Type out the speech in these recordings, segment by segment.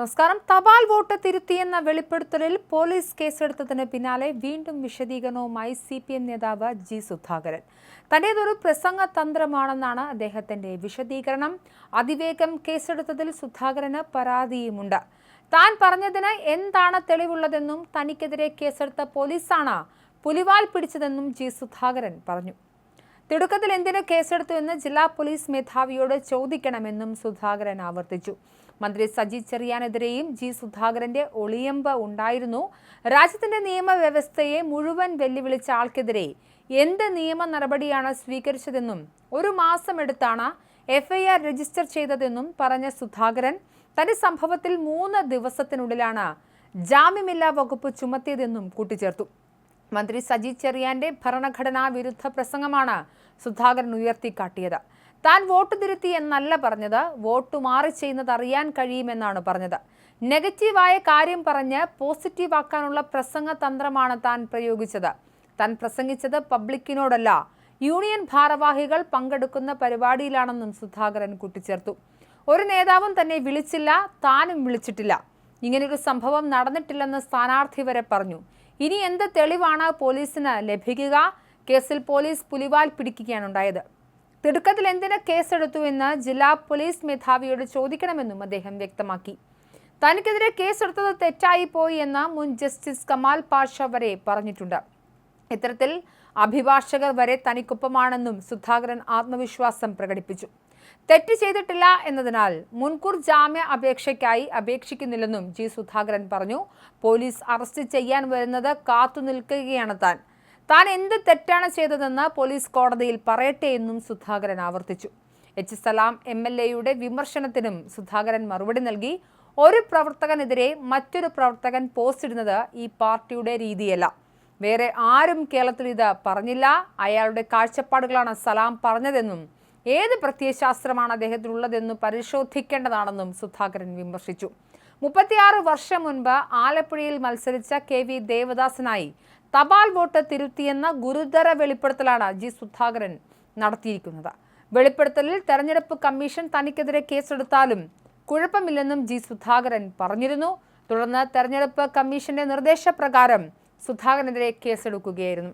നമസ്കാരം. തപാൽ vote തിരുത്തിയെന്ന വെളിപ്പെടുത്തലിൽ police കേസെടുത്തതിന് പിന്നാലെ വീണ്ടും വിശദീകരണവുമായി സി പി എം നേതാവ് ജി സുധാകരൻ. തന്റേതൊരു പ്രസംഗ തന്ത്രമാണെന്നാണ് അദ്ദേഹത്തിന്റെ വിശദീകരണം. അതിവേഗം കേസെടുത്തതിൽ സുധാകരന് പരാതിയുമുണ്ട്. താൻ പറഞ്ഞതിന് എന്താണ് തെളിവുള്ളതെന്നും തനിക്കെതിരെ കേസെടുത്ത പോലീസാണ് പുലിവാൽ പിടിച്ചതെന്നും ജി സുധാകരൻ പറഞ്ഞു. തിടുക്കത്തിൽ എന്തിന് കേസെടുത്തു എന്ന് ജില്ലാ പോലീസ് മേധാവിയോട് ചോദിക്കണമെന്നും സുധാകരൻ ആവർത്തിച്ചു. മന്ത്രി സജി ചെറിയാനെതിരെയും ജി സുധാകരന്റെ ഒളിയമ്പ് ഉണ്ടായിരുന്നു. രാജ്യത്തിന്റെ നിയമവ്യവസ്ഥയെ മുഴുവൻ വെല്ലുവിളിച്ച ആൾക്കെതിരെ എന്ത് നിയമ നടപടിയാണ് സ്വീകരിച്ചതെന്നും ഒരു മാസം എടുത്താണ് എഫ്ഐആർ രജിസ്റ്റർ ചെയ്തതെന്നും പറഞ്ഞ സുധാകരൻ തന്റെ സംഭവത്തിൽ മൂന്ന് ദിവസത്തിനുള്ളിലാണ് ജാമ്യമില്ലാ വകുപ്പ് ചുമത്തിയതെന്നും കൂട്ടിച്ചേർത്തു. മന്ത്രി സജി ചെറിയാന്റെ ഭരണഘടനാ വിരുദ്ധ പ്രസംഗമാണ് സുധാകരൻ ഉയർത്തിക്കാട്ടിയത്. താൻ വോട്ട് തിരുത്തി എന്നല്ല പറഞ്ഞത്. വോട്ട് മാറി ചെയ്യുന്നത് അറിയാൻ കഴിയുമെന്നാണ് പറഞ്ഞത്. നെഗറ്റീവായ കാര്യം പറഞ്ഞ് പോസിറ്റീവ് ആക്കാനുള്ള പ്രസംഗ തന്ത്രമാണ് താൻ പ്രയോഗിച്ചത്. താൻ പ്രസംഗിച്ചത് പബ്ലിക്കിനോടല്ല. യൂണിയൻ ഭാരവാഹികൾ പങ്കെടുക്കുന്ന പരിപാടിയിലാണെന്നും സുധാകരൻ കൂട്ടിച്ചേർത്തു. ഒരു നേതാവും തന്നെ വിളിച്ചില്ല താനും വിളിച്ചിട്ടില്ല. ഇങ്ങനൊരു സംഭവം നടന്നിട്ടില്ലെന്ന് സ്ഥാനാർത്ഥി വരെ പറഞ്ഞു. ഇനി എന്ത് തെളിവാണ് പോലീസിന് ലഭിക്കുക? കേസിൽ പോലീസ് പുലിവാൽ പിടിക്കുകയാണ് ഉണ്ടായത്. തിടുക്കത്തിൽ എന്തിന് കേസെടുത്തു എന്ന് ജില്ലാ പോലീസ് മേധാവിയോട് ചോദിക്കണമെന്നും അദ്ദേഹം വ്യക്തമാക്കി. തനിക്കെതിരെ കേസെടുത്തത് തെറ്റായി പോയി എന്ന് മുൻ ജസ്റ്റിസ് കമാൽ പാഷ വരെ പറഞ്ഞിട്ടുണ്ട്. ഇത്തരത്തിൽ അഭിഭാഷകർ വരെ തനിക്കൊപ്പമാണെന്നും സുധാകരൻ ആത്മവിശ്വാസം പ്രകടിപ്പിച്ചു. തെറ്റ് ചെയ്തിട്ടില്ല എന്നതിനാൽ മുൻകൂർ ജാമ്യ അപേക്ഷയ്ക്കായി അപേക്ഷിക്കുന്നില്ലെന്നും ജി സുധാകരൻ പറഞ്ഞു. പോലീസ് അറസ്റ്റ് ചെയ്യാൻ വരുന്നത് കാത്തു നിൽക്കുകയാണ് താൻ. താൻ എന്ത് തെറ്റാണ് ചെയ്തതെന്ന് പോലീസ് കോടതിയിൽ പറയട്ടെ എന്നും സുധാകരൻ ആവർത്തിച്ചു. എച്ച് സലാം എം എൽ എയുടെ വിമർശനത്തിനും സുധാകരൻ മറുപടി നൽകി. ഒരു പ്രവർത്തകനെതിരെ മറ്റൊരു പ്രവർത്തകൻ പോസ്റ്റ് ഇടുന്നത് ഈ പാർട്ടിയുടെ രീതിയല്ല. വേറെ ആരും കേരളത്തിൽ ഇത് പറഞ്ഞില്ല. അയാളുടെ കാഴ്ചപ്പാടുകളാണ് സലാം പറഞ്ഞതെന്നും ഏത് പ്രത്യയശാസ്ത്രമാണ് അദ്ദേഹത്തിനുള്ളതെന്ന് പരിശോധിക്കേണ്ടതാണെന്നും സുധാകരൻ വിമർശിച്ചു. മുപ്പത്തിയാറ് വർഷം മുൻപ് ആലപ്പുഴയിൽ മത്സരിച്ച കെ വി ദേവദാസനായി തപാൽ വോട്ട് തിരുത്തിയെന്ന ഗുരുതര വെളിപ്പെടുത്തലാണ് ജി സുധാകരൻ നടത്തിയിരിക്കുന്നത്. വെളിപ്പെടുത്തലിൽ തെരഞ്ഞെടുപ്പ് കമ്മീഷൻ തനിക്കെതിരെ കേസെടുത്താലും കുഴപ്പമില്ലെന്നും ജി സുധാകരൻ പറഞ്ഞിരുന്നു. തുടർന്ന് തെരഞ്ഞെടുപ്പ് കമ്മീഷന്റെ നിർദ്ദേശപ്രകാരം സുധാകരനെതിരെ കേസെടുക്കുകയായിരുന്നു.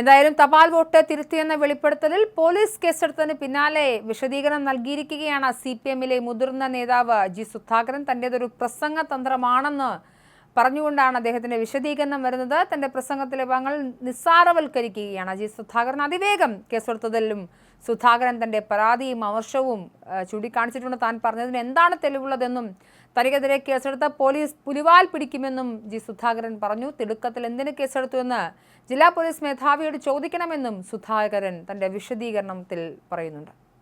എന്തായാലും തപാൽ വോട്ട് തിരുത്തിയെന്ന വെളിപ്പെടുത്തലിൽ പോലീസ് കേസെടുത്തതിന് പിന്നാലെ വിശദീകരണം നൽകിയിരിക്കുകയാണ് സി പി എമ്മിലെ മുതിർന്ന നേതാവ് ജി സുധാകരൻ. തന്റേതൊരു പ്രസംഗ തന്ത്രമാണെന്ന് പറഞ്ഞുകൊണ്ടാണ് അദ്ദേഹത്തിന്റെ വിശദീകരണം വരുന്നത്. തന്റെ പ്രസംഗത്തിലെ ഭാഗങ്ങൾ നിസ്സാരവൽക്കരിക്കുകയാണ്. അജിത് സുധാകരൻ അതിവേഗം കേസെടുത്തതിലും സുധാകരൻ തന്റെ പരാതിയും അമർഷവും ചൂണ്ടിക്കാണിച്ചിട്ടുണ്ട്. താൻ പറഞ്ഞതിന് എന്താണ് തെളിവുള്ളതെന്നും തനിക്കെതിരെ കേസെടുത്ത പോലീസ് പുലിവാൽ പിടിക്കുമെന്നും ജി. സുധാകരൻ പറഞ്ഞു. തിടുക്കത്തിൽ എന്തിന് കേസെടുത്തുവെന്ന് ജില്ലാ പോലീസ് മേധാവിയോട് ചോദിക്കണമെന്നും സുധാകരൻ തന്റെ വിശദീകരണത്തിൽ പറയുന്നുണ്ട്.